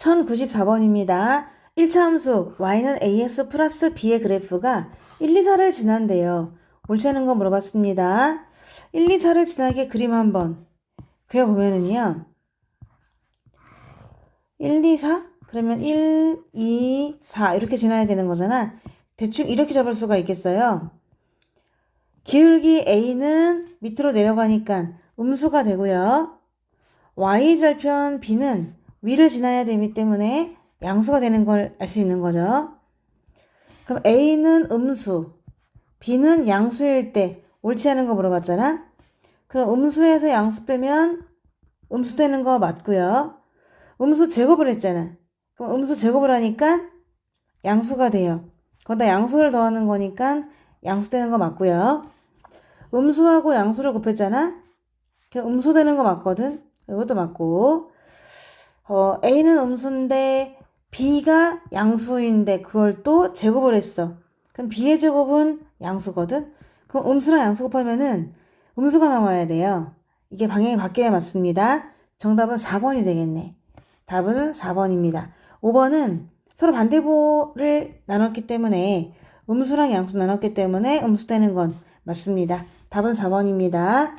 1094번입니다. 1차 함수 y는 ax 플러스 b의 그래프가 1, 2, 4를 지난대요. 옳지 않은 거 물어봤습니다. 1, 2, 4를 지나게 그림 한번 그려보면은요. 1, 2, 4? 그러면 1, 2, 4 이렇게 지나야 되는 거잖아. 대충 이렇게 잡을 수가 있겠어요. 기울기 a는 밑으로 내려가니까 음수가 되고요. y절편 b는 위를 지나야 되기 때문에 양수가 되는 걸 알 수 있는 거죠. 그럼 a는 음수, b는 양수일 때 옳지 않은 거 물어봤잖아. 그럼 음수에서 양수 빼면 음수 되는 거 맞고요. 음수 제곱을 했잖아. 그럼 음수 제곱을 하니까 양수가 돼요. 거기다 양수를 더하는 거니까 양수 되는 거 맞고요. 음수하고 양수를 곱했잖아. 그럼 음수 되는 거 맞거든. 이것도 맞고. 어, A는 음수인데 B가 양수인데 그걸 또 제곱을 했어. 그럼 B의 제곱은 양수거든. 그럼 음수랑 양수 곱하면은 음수가 나와야 돼요. 이게 방향이 바뀌어야 맞습니다. 정답은 4번이 되겠네. 답은 4번입니다. 5번은 서로 반대보를 나눴기 때문에 음수랑 양수 나눴기 때문에 음수 되는 건 맞습니다. 답은 4번입니다.